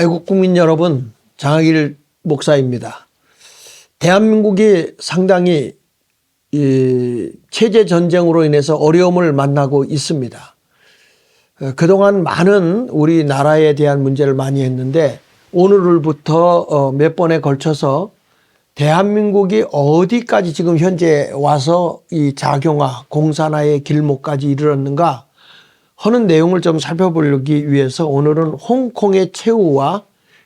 애국 국민 여러분, 장학일 목사입니다. 대한민국이 상당히 이 체제 전쟁으로 인해서 어려움을 만나고 있습니다. 어, 그동안 많은 우리나라에 대한 문제를 많이 했는데 오늘부터 어, 몇 번에 걸쳐서 대한민국이 어디까지 지금 현재 와서 이 자경화, 공산화의 길목까지 이르렀는가 하는 내용을 좀 살펴보기 위해서 오늘은 홍콩의 최후와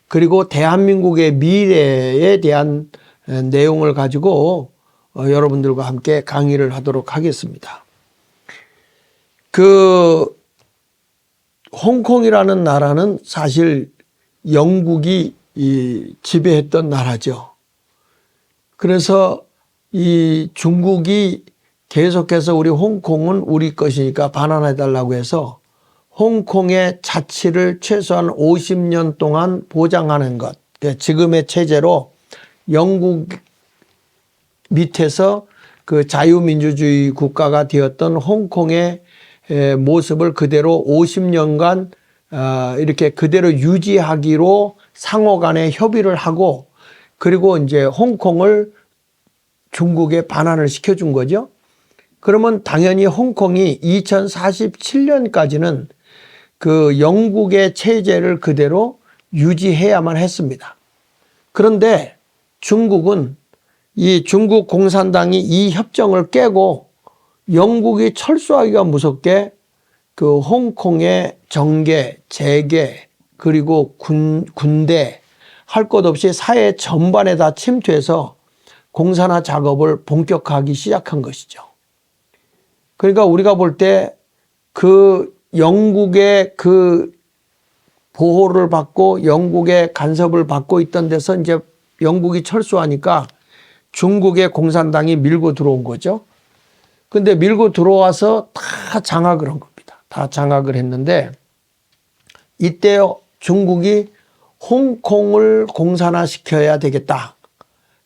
그리고 대한민국의 미래에 대한 내용을 가지고 어, 여러분들과 함께 강의를 하도록 하겠습니다. 그 홍콩이라는 나라는 사실 영국이 이 지배했던 나라죠. 그래서 이 중국이 계속해서 우리 홍콩은 우리 것이니까 반환해 달라고 해서 홍콩의 자치를 최소한 50년 동안 보장하는 것. 그러니까 지금의 체제로 영국 밑에서 그 자유민주주의 국가가 되었던 홍콩의 에, 모습을 그대로 50년간 아, 이렇게 그대로 유지하기로 상호 간에 협의를 하고 그리고 이제 홍콩을 중국에 반환을 시켜준 거죠. 그러면 당연히 홍콩이 2047년까지는 그 영국의 체제를 그대로 유지해야만 했습니다. 그런데 중국은 이 중국 공산당이 이 협정을 깨고 영국이 철수하기가 무섭게 그 홍콩의 정계, 재계, 그리고 군, 군대 할 것 없이 사회 전반에 다 침투해서 공산화 작업을 본격화하기 시작한 것이죠. 그러니까 우리가 볼 때 그 영국의 그 보호를 받고 영국의 간섭을 받고 있던 데서 이제 영국이 철수하니까 중국의 공산당이 밀고 들어온 거죠. 근데 밀고 들어와서 다 장악을 한 겁니다. 다 장악을 했는데 이때 중국이 홍콩을 공산화시켜야 되겠다.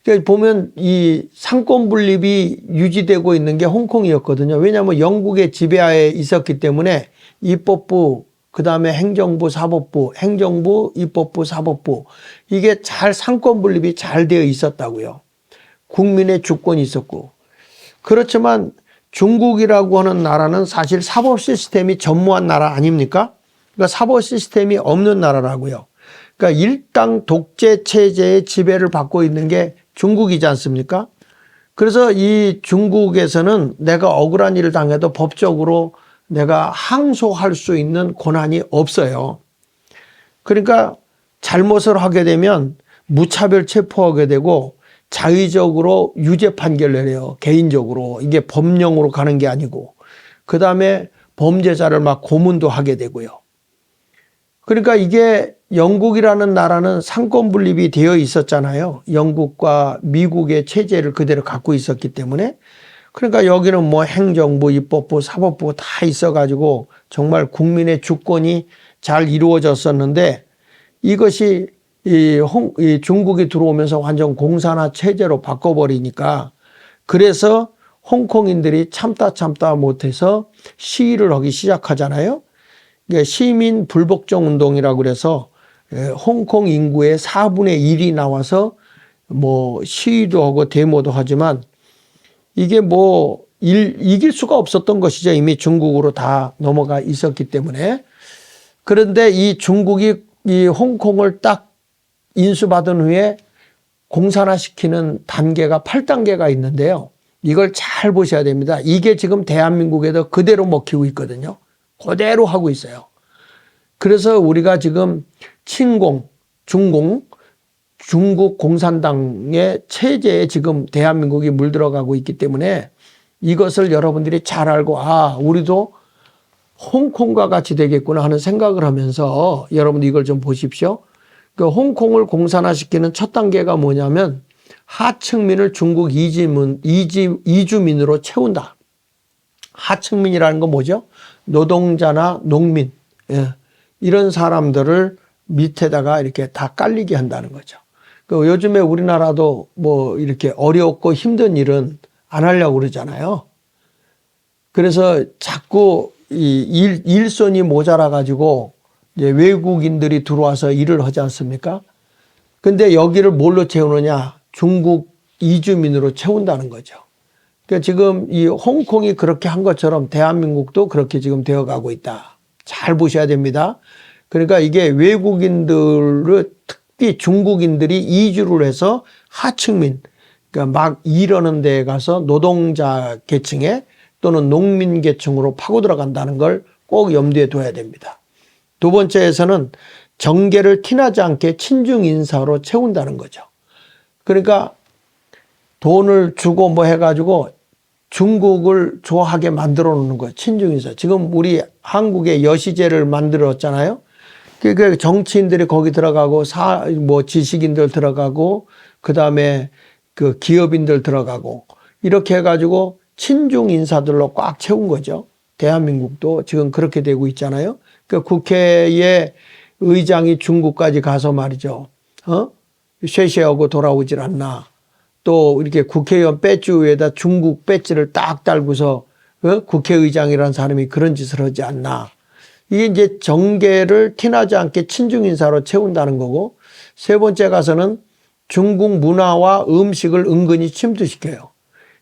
그러니까 보면 이 상권 분립이 유지되고 있는 게 홍콩이었거든요. 왜냐하면 영국의 지배하에 있었기 때문에 입법부, 그 다음에 행정부, 사법부, 행정부, 입법부, 사법부 이게 잘 상권 분립이 잘 되어 있었다고요. 국민의 주권이 있었고 그렇지만 중국이라고 하는 나라는 사실 사법 시스템이 전무한 나라 아닙니까? 그러니까 사법 시스템이 없는 나라라고요. 그러니까 일당 독재 체제의 지배를 받고 있는 게 중국이지 않습니까? 그래서 이 중국에서는 내가 억울한 일을 당해도 법적으로 내가 항소할 수 있는 권한이 없어요. 그러니까 잘못을 하게 되면 무차별 체포하게 되고 자의적으로 유죄 판결 내려요. 개인적으로. 이게 법령으로 가는 게 아니고. 그 다음에 범죄자를 막 고문도 하게 되고요. 그러니까 이게 영국이라는 나라는 상권 분립이 되어 있었잖아요. 영국과 미국의 체제를 그대로 갖고 있었기 때문에. 그러니까 여기는 뭐 행정부, 입법부, 사법부 다 있어가지고 정말 국민의 주권이 잘 이루어졌었는데 이것이 이, 홍, 이 중국이 들어오면서 완전 공산화 체제로 바꿔버리니까 그래서 홍콩인들이 참다 참다 못해서 시위를 하기 시작하잖아요. 그러니까 시민 불복종 운동이라고 그래서 예, 홍콩 인구의 4분의 1이 나와서 뭐 시위도 하고 데모도 하지만 이게 뭐 일, 이길 수가 없었던 것이죠. 이미 중국으로 다 넘어가 있었기 때문에. 그런데 이 중국이 이 홍콩을 딱 인수받은 후에 공산화시키는 단계가 8단계가 있는데요. 이걸 잘 보셔야 됩니다. 이게 지금 대한민국에도 그대로 먹히고 있거든요. 그대로 하고 있어요. 그래서 우리가 지금 친공, 중공, 중국 공산당의 체제에 지금 대한민국이 물들어가고 있기 때문에 이것을 여러분들이 잘 알고 아 우리도 홍콩과 같이 되겠구나 하는 생각을 하면서 여러분들 이걸 좀 보십시오. 그 홍콩을 공산화시키는 첫 단계가 뭐냐면 하층민을 중국 이지문 이지 이주민으로 채운다. 하층민이라는 건 뭐죠? 노동자나 농민 예. 이런 사람들을 밑에다가 이렇게 다 깔리게 한다는 거죠. 그 요즘에 우리나라도 뭐 이렇게 어렵고 힘든 일은 안 하려고 그러잖아요. 그래서 자꾸 이 일, 일손이 모자라 가지고 이제 외국인들이 들어와서 일을 하지 않습니까? 근데 여기를 뭘로 채우느냐? 중국 이주민으로 채운다는 거죠. 그러니까 지금 이 홍콩이 그렇게 한 것처럼 대한민국도 그렇게 지금 되어 가고 있다. 잘 보셔야 됩니다. 그러니까 이게 외국인들을 특히 중국인들이 이주를 해서 하층민, 그러니까 막 일하는 데에 가서 노동자 계층에 또는 농민 계층으로 파고 들어간다는 걸 꼭 염두에 둬야 됩니다. 두 번째에서는 정계를 티나지 않게 친중 인사로 채운다는 거죠. 그러니까 돈을 주고 뭐 해가지고 중국을 좋아하게 만들어 놓는 거예요. 친중 인사. 지금 우리 한국에 여시제를 만들었잖아요. 그 정치인들이 거기 들어가고 사 뭐 지식인들 들어가고 그 다음에 그 기업인들 들어가고 이렇게 해가지고 친중 인사들로 꽉 채운 거죠. 대한민국도 지금 그렇게 되고 있잖아요. 그 국회에 의장이 중국까지 가서 말이죠. 어? 쉐쉐하고 돌아오질 않나. 또 이렇게 국회의원 배지 위에다 중국 배지를 딱 달고서 어? 국회의장이라는 사람이 그런 짓을 하지 않나. 이게 이제 정계를 티나지 않게 친중 인사로 채운다는 거고 세 번째 가서는 중국 문화와 음식을 은근히 침투시켜요.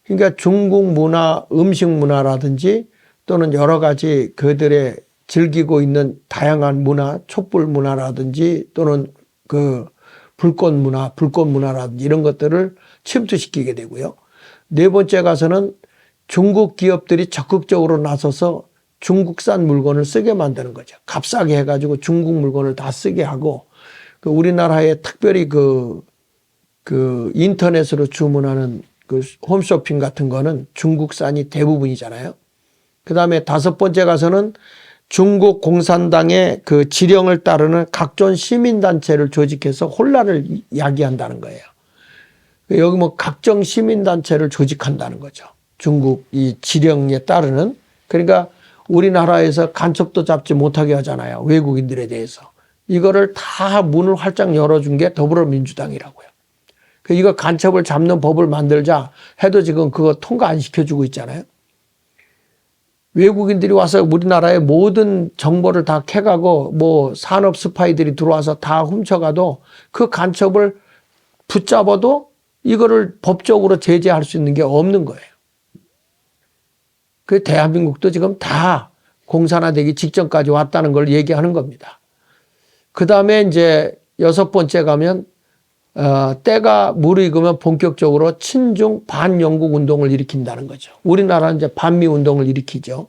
그러니까 중국 문화, 음식 문화라든지 또는 여러 가지 그들의 즐기고 있는 다양한 문화, 촛불 문화라든지 또는 그 불꽃 문화, 불꽃 문화라든지 이런 것들을 침투시키게 되고요. 네 번째 가서는 중국 기업들이 적극적으로 나서서 중국산 물건을 쓰게 만드는 거죠. 값싸게 해가지고 중국 물건을 다 쓰게 하고 그 우리나라에 특별히 그, 그 인터넷으로 주문하는 그 홈쇼핑 같은 거는 중국산이 대부분이잖아요. 그 다음에 다섯 번째 가서는 중국 공산당의 그 지령을 따르는 각종 시민단체를 조직해서 혼란을 야기한다는 거예요. 여기 뭐 각종 시민단체를 조직한다는 거죠. 중국 이 지령에 따르는. 그러니까 우리나라에서 간첩도 잡지 못하게 하잖아요. 외국인들에 대해서. 이거를 다 문을 활짝 열어준 게 더불어민주당이라고요. 그 이거 간첩을 잡는 법을 만들자 해도 지금 그거 통과 안 시켜주고 있잖아요. 외국인들이 와서 우리나라의 모든 정보를 다 캐가고 뭐 산업 스파이들이 들어와서 다 훔쳐가도 그 간첩을 붙잡아도 이거를 법적으로 제재할 수 있는 게 없는 거예요. 그 대한민국도 지금 다 공산화되기 직전까지 왔다는 걸 얘기하는 겁니다. 그 다음에 이제 여섯 번째 가면 어, 때가 무르익으면 본격적으로 친중 반영국 운동을 일으킨다는 거죠. 우리나라는 이제 반미 운동을 일으키죠.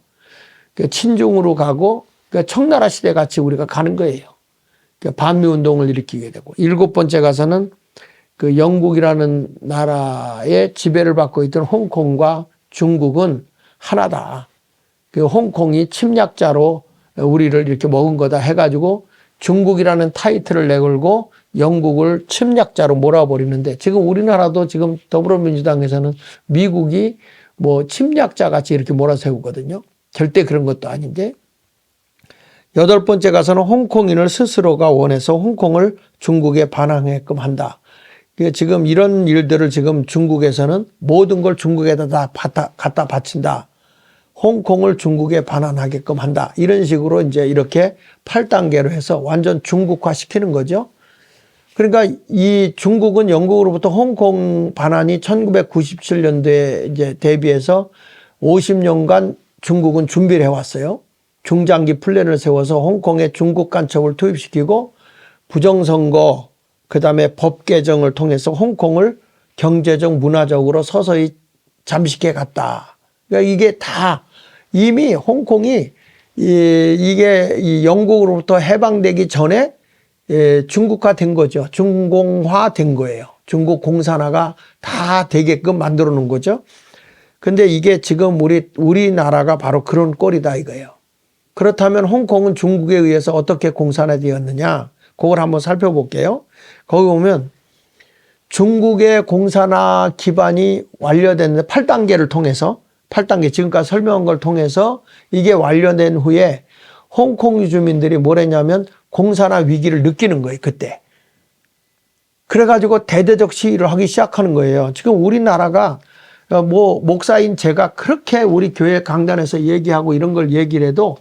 그 친중으로 가고 그 청나라 시대 같이 우리가 가는 거예요. 그 반미 운동을 일으키게 되고 일곱 번째 가서는 그 영국이라는 나라의 지배를 받고 있던 홍콩과 중국은 하나다. 그 홍콩이 침략자로 우리를 이렇게 먹은 거다 해가지고 중국이라는 타이틀을 내걸고 영국을 침략자로 몰아버리는데 지금 우리나라도 지금 더불어민주당에서는 미국이 뭐 침략자 같이 이렇게 몰아세우거든요. 절대 그런 것도 아닌데 여덟 번째 가서는 홍콩인을 스스로가 원해서 홍콩을 중국에 반항하게끔 한다. 지금 이런 일들을 지금 중국에서는 모든 걸 중국에다 다 갖다 바친다. 홍콩을 중국에 반환하게끔 한다. 이런 식으로 이제 이렇게 8단계로 해서 완전 중국화 시키는 거죠. 그러니까 이 중국은 영국으로부터 홍콩 반환이 1997년도에 이제 대비해서 50년간 중국은 준비를 해왔어요. 중장기 플랜을 세워서 홍콩에 중국 간첩을 투입시키고 부정선거, 그 다음에 법 개정을 통해서 홍콩을 경제적, 문화적으로 서서히 잠식해 갔다. 그러니까 이게 다 이미 홍콩이 이, 이게 이 영국으로부터 해방되기 전에 예, 중국화 된 거죠. 중공화 된 거예요. 중국 공산화가 다 되게끔 만들어 놓은 거죠. 근데 이게 지금 우리, 우리나라가 바로 그런 꼴이다 이거예요. 그렇다면 홍콩은 중국에 의해서 어떻게 공산화 되었느냐? 그걸 한번 살펴볼게요. 거기 보면 중국의 공산화 기반이 완료됐는데 8단계를 통해서 8단계 지금까지 설명한 걸 통해서 이게 완료된 후에 홍콩 주민들이 뭘 했냐면 공산화 위기를 느끼는 거예요, 그때. 그래가지고 대대적 시위를 하기 시작하는 거예요. 지금 우리나라가 뭐 목사인 제가 그렇게 우리 교회 강단에서 얘기하고 이런 걸 얘기를 해도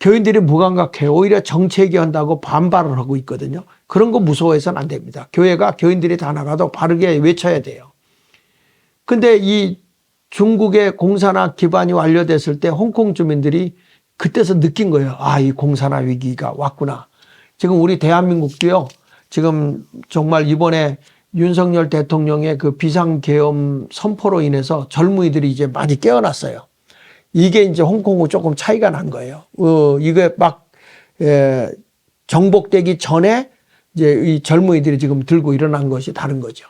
교인들이 무감각해요. 오히려 정체기 한다고 반발을 하고 있거든요. 그런 거 무서워해서는 안 됩니다. 교회가 교인들이 다 나가도 바르게 외쳐야 돼요. 근데 이 중국의 공산화 기반이 완료됐을 때 홍콩 주민들이 그때서 느낀 거예요. 아, 이 공산화 위기가 왔구나. 지금 우리 대한민국도요. 지금 정말 이번에 윤석열 대통령의 그 비상계엄 선포로 인해서 젊은이들이 이제 많이 깨어났어요. 이게 이제 홍콩하고 조금 차이가 난 거예요. 어, 이게 막, 에, 정복되기 전에 이제 이 젊은이들이 지금 들고 일어난 것이 다른 거죠.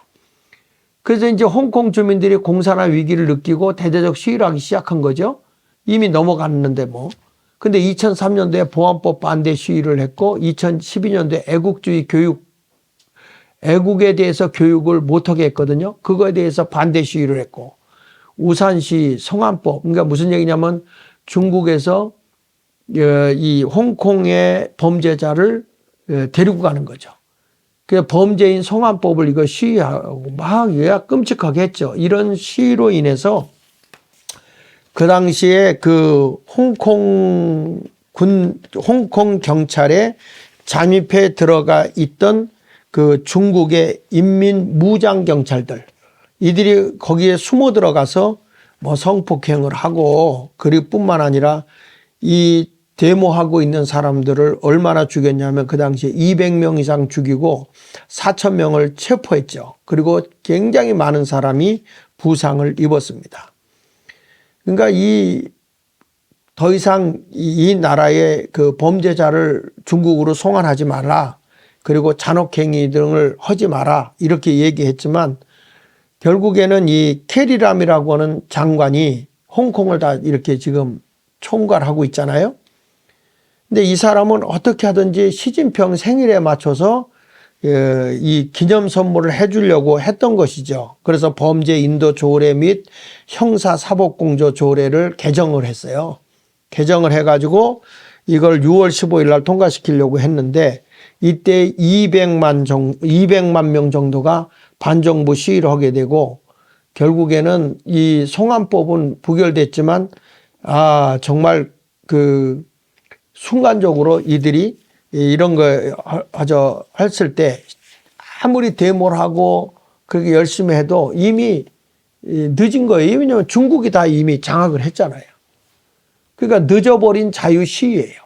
그래서 이제 홍콩 주민들이 공산화 위기를 느끼고 대대적 시위를 하기 시작한 거죠. 이미 넘어갔는데 뭐. 근데 2003년도에 보안법 반대 시위를 했고 2012년도에 애국주의 교육 애국에 대해서 교육을 못하게 했거든요. 그거에 대해서 반대 시위를 했고 우산시 성안법 그러니까 무슨 얘기냐면 중국에서 어, 이 홍콩의 범죄자를 어, 데리고 가는 거죠. 그 범죄인 성안법을 이거 시위하고 막 끔찍하게 했죠. 이런 시위로 인해서 그 당시에 그 홍콩 군 홍콩 경찰에 잠입해 들어가 있던 그 중국의 인민 무장 경찰들 이들이 거기에 숨어 들어가서 뭐 성폭행을 하고 그리 뿐만 아니라 이 데모하고 있는 사람들을 얼마나 죽였냐면 그 당시에 200명 이상 죽이고 4천 명을 체포했죠. 그리고 굉장히 많은 사람이 부상을 입었습니다. 그러니까 이 더 이상 이 나라의 그 범죄자를 중국으로 송환하지 마라. 그리고 잔혹행위 등을 하지 마라. 이렇게 얘기했지만 결국에는 이 캐리람이라고 하는 장관이 홍콩을 다 이렇게 지금 총괄하고 있잖아요. 근데 이 사람은 어떻게 하든지 시진평 생일에 맞춰서 예, 이 기념 선물을 해주려고 했던 것이죠. 그래서 범죄 인도 조례 및 형사 사법공조 조례를 개정을 했어요. 개정을 해가지고 이걸 6월 15일 날 통과시키려고 했는데 이때 200만 정 200만 명 정도가 반정부 시위를 하게 되고 결국에는 이 송환법은 부결됐지만 아 정말 그 순간적으로 이들이 이런 거 하저 했을 때 아무리 데모를 하고 그렇게 열심히 해도 이미 늦은 거예요. 왜냐하면 중국이 다 이미 장악을 했잖아요. 그러니까 늦어버린 자유 시위예요.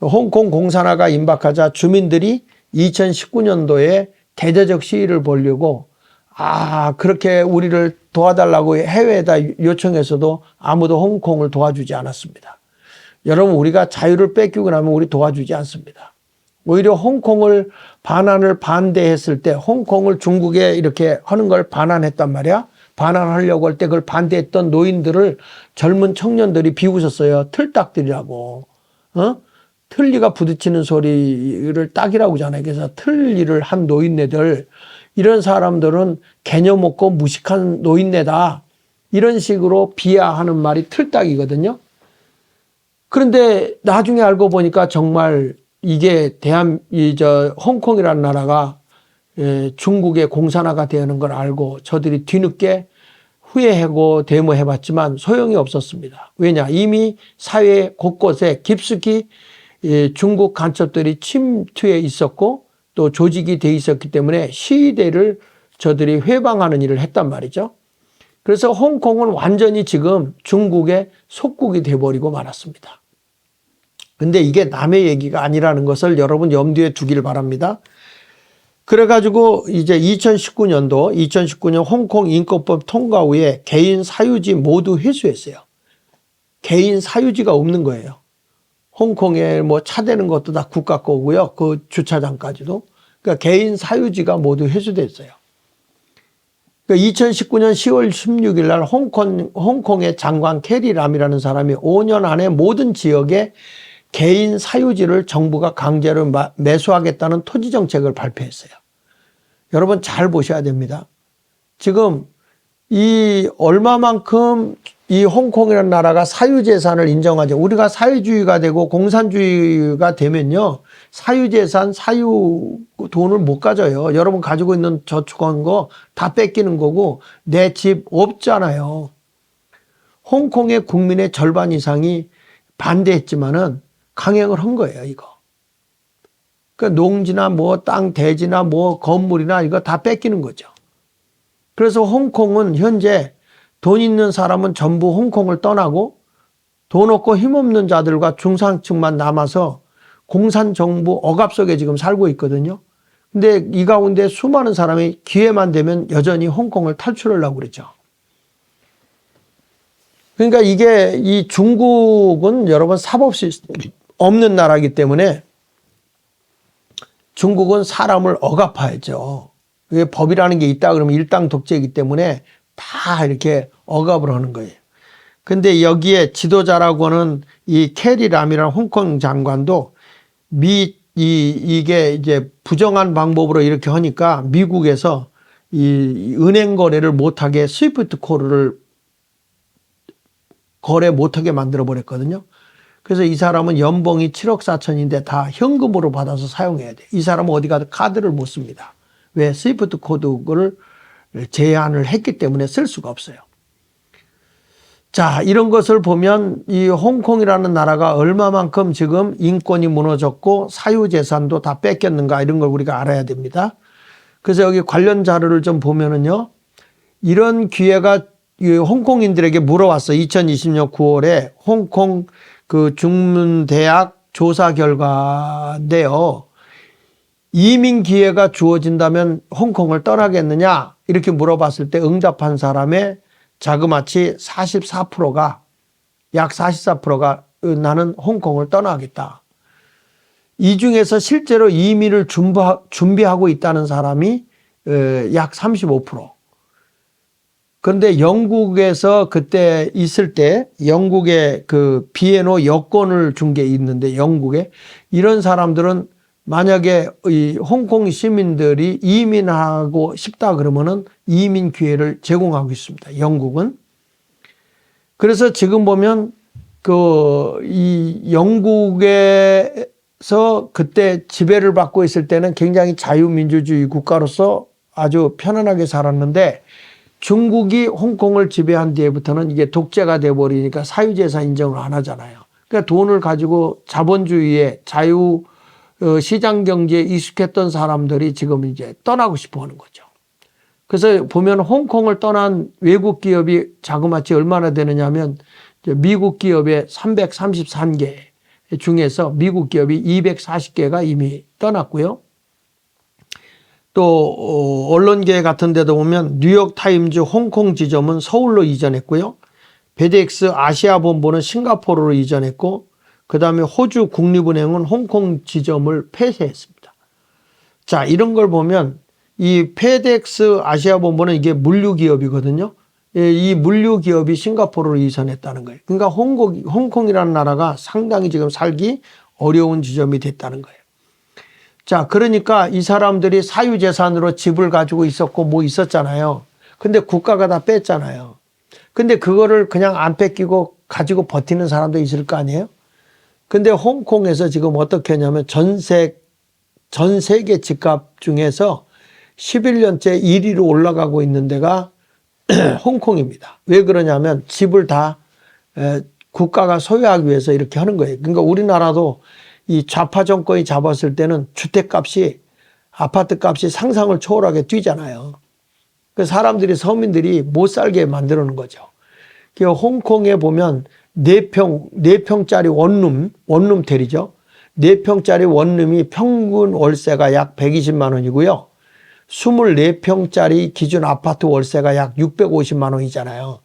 홍콩 공산화가 임박하자 주민들이 2019년도에 대대적 시위를 벌려고 아 그렇게 우리를 도와달라고 해외에다 요청해서도 아무도 홍콩을 도와주지 않았습니다. 여러분 우리가 자유를 뺏기고 나면 우리 도와주지 않습니다. 오히려 홍콩을 반환을 반대했을 때 홍콩을 중국에 이렇게 하는 걸 반환했단 말이야. 반환하려고 할 때 그걸 반대했던 노인들을 젊은 청년들이 비웃었어요. 틀딱들이라고. 어? 틀니가 부딪히는 소리를 딱이라고 하잖아요. 그래서 틀니를 한 노인네들 이런 사람들은 개념 없고 무식한 노인네다. 이런 식으로 비하하는 말이 틀딱이거든요. 그런데 나중에 알고 보니까 정말 이게 대한 이 저 홍콩이라는 나라가 예, 중국의 공산화가 되는 걸 알고 저들이 뒤늦게 후회하고 데모해봤지만 소용이 없었습니다. 왜냐 이미 사회 곳곳에 깊숙이 예, 중국 간첩들이 침투해 있었고 또 조직이 돼 있었기 때문에 시위대를 저들이 회방하는 일을 했단 말이죠. 그래서 홍콩은 완전히 지금 중국의 속국이 돼버리고 말았습니다. 근데 이게 남의 얘기가 아니라는 것을 여러분 염두에 두기를 바랍니다. 그래가지고 이제 2019년도 2019년 홍콩 인권법 통과 후에 개인 사유지 모두 회수했어요. 개인 사유지가 없는 거예요. 홍콩에 뭐 차 대는 것도 다 국가 거고요. 그 주차장까지도. 그러니까 개인 사유지가 모두 회수됐어요. 그러니까 2019년 10월 16일 날 홍콩, 홍콩의 장관 캐리 람이라는 사람이 5년 안에 모든 지역에 개인 사유지를 정부가 강제로 매수하겠다는 토지 정책을 발표했어요. 여러분 잘 보셔야 됩니다. 지금 이 얼마만큼 이 홍콩이라는 나라가 사유재산을 인정하죠. 우리가 사유주의가 되고 공산주의가 되면요. 사유재산, 사유 돈을 못 가져요. 여러분 가지고 있는 저축한 거 다 뺏기는 거고 내 집 없잖아요. 홍콩의 국민의 절반 이상이 반대했지만은 강행을 한 거예요, 이거. 그 농지나 뭐 땅 대지나 뭐 건물이나 이거 다 뺏기는 거죠. 그래서 홍콩은 현재 돈 있는 사람은 전부 홍콩을 떠나고 돈 없고 힘없는 자들과 중상층만 남아서 공산 정부 억압 속에 지금 살고 있거든요. 근데 이 가운데 수많은 사람이 기회만 되면 여전히 홍콩을 탈출하려고 그러죠. 그러니까 이게 이 중국은 여러분 사법 시스템이 없는 나라이기 때문에 중국은 사람을 억압하죠. 그게 법이라는 게 있다 그러면 일당 독재이기 때문에 다 이렇게 억압을 하는 거예요. 근데 여기에 지도자라고 하는 이 캐리람이라는 홍콩 장관도 미, 이, 이게 이제 부정한 방법으로 이렇게 하니까 미국에서 이 은행 거래를 못하게 스위프트 코드를 거래 못하게 만들어 버렸거든요. 그래서 이 사람은 연봉이 7억 4천인데 다 현금으로 받아서 사용해야 돼. 이 사람은 어디 가도 카드를 못 씁니다. 왜? 스위프트 코드를 제한을 했기 때문에 쓸 수가 없어요. 자, 이런 것을 보면 이 홍콩이라는 나라가 얼마만큼 지금 인권이 무너졌고 사유재산도 다 뺏겼는가 이런 걸 우리가 알아야 됩니다. 그래서 여기 관련 자료를 좀 보면은요. 이런 기회가 이 홍콩인들에게 물어왔어. 2020년 9월에 홍콩 그 중문대학 조사 결과인데요. 이민 기회가 주어진다면 홍콩을 떠나겠느냐? 이렇게 물어봤을 때 응답한 사람의 자그마치 44%가 약 44%가 나는 홍콩을 떠나겠다. 이 중에서 실제로 이민을 준비하고 있다는 사람이 어, 약 35%. 그런데 영국에서 그때 있을 때 영국의 그 비에노 여권을 준 게 있는데 영국에 이런 사람들은 만약에 이 홍콩 시민들이 이민하고 싶다 그러면은 이민 기회를 제공하고 있습니다. 영국은. 그래서 지금 보면 그 이 영국에서 그때 지배를 받고 있을 때는 굉장히 자유민주주의 국가로서 아주 편안하게 살았는데 중국이 홍콩을 지배한 뒤에부터는 이게 독재가 돼버리니까 사유재산 인정을 안 하잖아요. 그러니까 돈을 가지고 자본주의에 자유 어, 시장 경제에 익숙했던 사람들이 지금 이제 떠나고 싶어 하는 거죠. 그래서 보면 홍콩을 떠난 외국 기업이 자그마치 얼마나 되느냐 하면 미국 기업의 333개 중에서 미국 기업이 240개가 이미 떠났고요. 또 어, 언론계 같은 데도 보면 뉴욕 타임즈 홍콩 지점은 서울로 이전했고요. 베덱스 아시아 본부는 싱가포르로 이전했고 그 다음에 호주 국립은행은 홍콩 지점을 폐쇄했습니다. 자, 이런 걸 보면 이 페덱스 아시아 본부는 이게 물류 기업이거든요. 예, 이 물류 기업이 싱가포르로 이전했다는 거예요. 그러니까 홍콩, 홍콩이라는 나라가 상당히 지금 살기 어려운 지점이 됐다는 거예요. 자, 그러니까 이 사람들이 사유재산으로 집을 가지고 있었고 뭐 있었잖아요. 근데 국가가 다 뺐잖아요. 근데 그거를 그냥 안 뺏기고 가지고 버티는 사람도 있을 거 아니에요? 근데 홍콩에서 지금 어떻게 하냐면 전세, 전 세계 집값 중에서 11년째 1위로 올라가고 있는 데가 홍콩입니다. 왜 그러냐면 집을 다 국가가 소유하기 위해서 이렇게 하는 거예요. 그러니까 우리나라도 이 좌파 정권이 잡았을 때는 주택값이 아파트 값이 상상을 초월하게 뛰잖아요. 그 사람들이 서민들이 못 살게 만드는 거죠. 그 홍콩에 보면 4평, 4평짜리 원룸, 원룸 텔이죠. 4평짜리 원룸이 평균 월세가 약 120만 원이고요. 24평짜리 기준 아파트 월세가 약 650만 원이잖아요.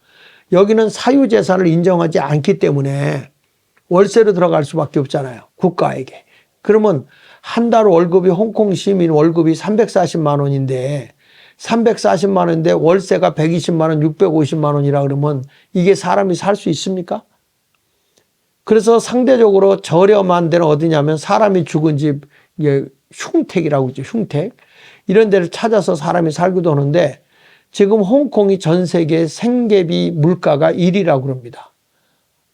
여기는 사유재산을 인정하지 않기 때문에 월세로 들어갈 수밖에 없잖아요. 국가에게. 그러면 한 달 월급이 홍콩 시민 월급이 340만 원인데 340만 원인데 월세가 120만 원, 650만 원이라 그러면 이게 사람이 살 수 있습니까? 그래서 상대적으로 저렴한 데는 어디냐면 사람이 죽은 집, 흉택이라고 있죠. 흉택. 이런 데를 찾아서 사람이 살기도 하는데 지금 홍콩이 전 세계 생계비 물가가 1위라고 그럽니다.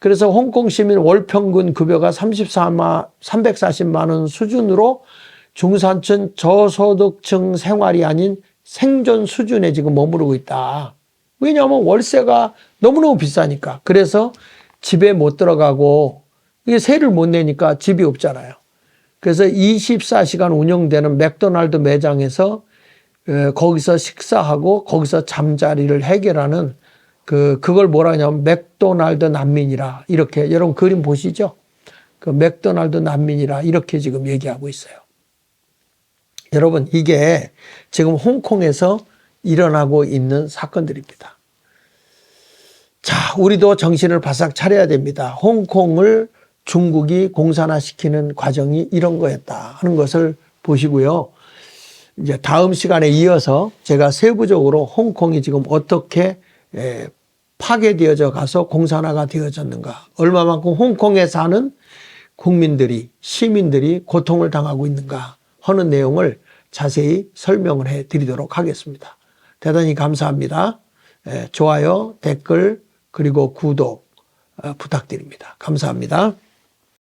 그래서 홍콩 시민 월 평균 급여가 34만, 340만 원 수준으로 중산층 저소득층 생활이 아닌 생존 수준에 지금 머무르고 있다. 왜냐하면 월세가 너무너무 비싸니까. 그래서 집에 못 들어가고 이게 세를 못 내니까 집이 없잖아요. 그래서 24시간 운영되는 맥도날드 매장에서 에, 거기서 식사하고 거기서 잠자리를 해결하는 그 그걸 뭐라 하냐면 맥도날드 난민이라 이렇게 여러분 그림 보시죠? 그 맥도날드 난민이라 이렇게 지금 얘기하고 있어요. 여러분 이게 지금 홍콩에서 일어나고 있는 사건들입니다. 자, 우리도 정신을 바싹 차려야 됩니다. 홍콩을 중국이 공산화시키는 과정이 이런 거였다 하는 것을 보시고요. 이제 다음 시간에 이어서 제가 세부적으로 홍콩이 지금 어떻게 에, 파괴되어져 가서 공산화가 되어졌는가, 얼마만큼 홍콩에 사는 국민들이 시민들이 고통을 당하고 있는가 하는 내용을 자세히 설명을 해 드리도록 하겠습니다. 대단히 감사합니다. 에, 좋아요, 댓글, 그리고 구독 어, 부탁드립니다. 감사합니다.